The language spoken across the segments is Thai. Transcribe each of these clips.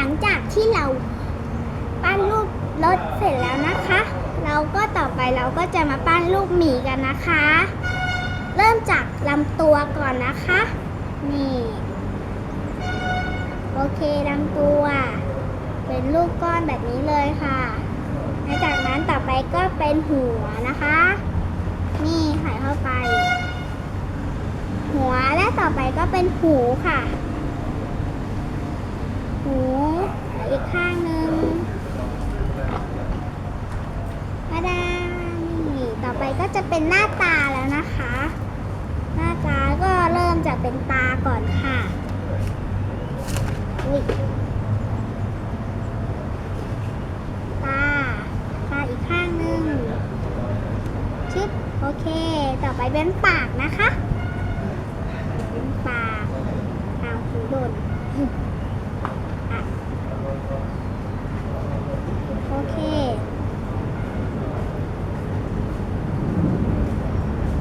หลังจากที่เราปั้นรูปรถเสร็จแล้วนะคะ เราก็ต่อไปเราก็จะมาปั้นรูปหมีกันนะคะ เริ่มจากลำตัวก่อนนะคะ นี่ โอเคลำตัว เป็นรูปก้อนแบบนี้เลยค่ะและจากนั้นต่อไปก็เป็นหัวนะคะ นี่ใส่เข้าไป หัวและต่อไปก็เป็นหูค่ะ หูและอีกข้างหนึ่งตาดานี่ต่อไปก็ จะเป็นหน้าตาแล้วนะคะ หน้าตาก็เริ่มจากเป็นตาก่อนค่ะอุ้ยตา ตาอีกข้างหนึ่งชึบโอเค ต่อไปเป็นปากนะคะ เป็นปากทางหูดนอะโอเค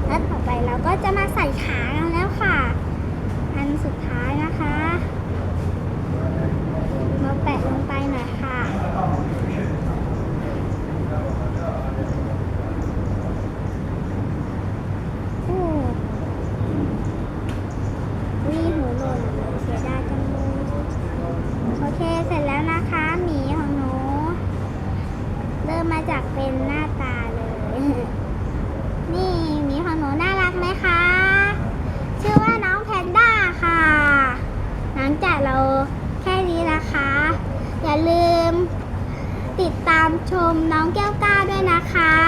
แล้วต่อไปเรา ก็จะมาใส่ขาแล้วค่ะ อันสุดท้ายนะคะเราแปะลงไปหน่อยค่ะอู้วีหูหล่นเสียดายจังเลยโอเคเสร็จแล้วนะคะหมีของหนูเริ่มมาจากเป็นหน้าตา งั้นจากเราแค่นี้นะคะ อย่าลืมติดตามชมน้องแก้วก้าด้วยนะคะ